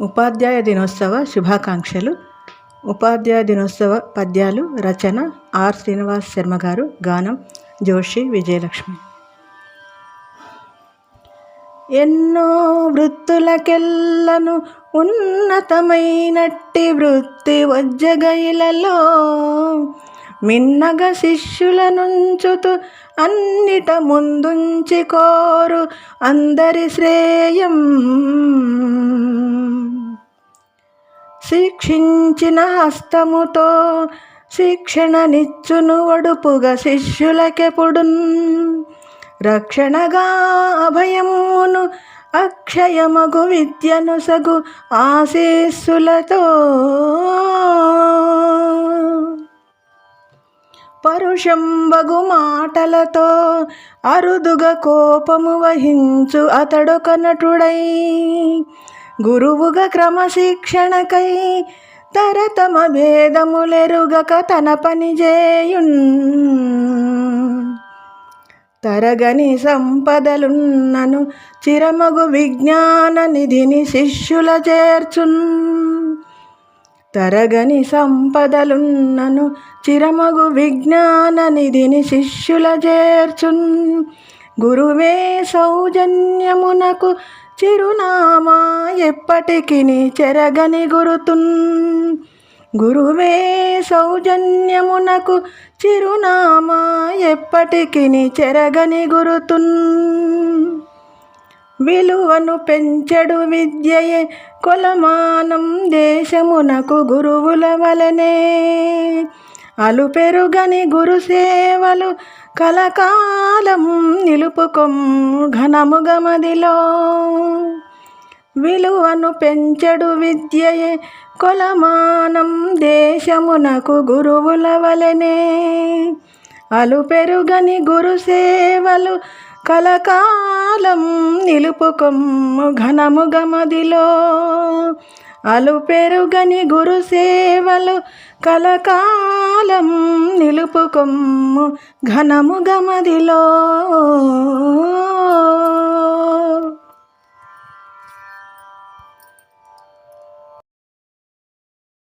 ఉపాధ్యాయ దినోత్సవ శుభాకాంక్షలు. ఉపాధ్యాయ దినోత్సవ పద్యాలు రచన ఆర్. శ్రీనివాస్ శర్మ గారు గానం జోషి విజయలక్ష్మి. ఎన్నో వృత్తులకెల్లను ఉన్నతమైనట్టి వృత్తి వజ్జగైలలో మిన్నగ శిష్యులనుంచుతూ అన్నిట ముందుంచి కోరు అందరి శ్రేయం. శిక్షించిన హస్తముతో శిక్షణనిచ్చును ఒడుపుగా శిష్యులకెపుడున్. రక్షణగా అభయమును అక్షయమగు విద్యను సగు ఆశీస్సులతో. పరుషంబగు మాటలతో అరుదుగా కోపము వహించు అతడొక నటుడై. గురువుగా క్రమశిక్షణకై తరతమ భేదములెరుగక తన పని చేయున్ తరగని సంపదలున్నను చిరమగు విజ్ఞాన నిధిని శిష్యుల చేర్చున్. తరగని సంపదలున్నను చిరమగు విజ్ఞాన నిధిని శిష్యుల చేర్చున్. గురువే సౌజన్యమునకు చిరునామా ఎప్పటికి చెరగని గురుతున్. గురువే సౌజన్యమునకు చిరునామా ఎప్పటికి చెరగని గురుతున్. విలువను పెంచడు విద్యయే కొలమానం దేశమునకు గురువుల వలనే. అలుపెరుగని గురుసేవలు కలకాలం నిలుపుకొం ఘనముగమదిలో. విలువను పెంచడు విద్యయే కొలమానం దేశమునకు గురువుల వలనే. అలుపెరుగని గురుసేవలు కలకాలం నిలుపుకొమ్ము ఘనముగమదిలో అలు పెరుగని గురు సేవలు కలకాలం నిలుపుకొమ్ము ఘనముగమదిలో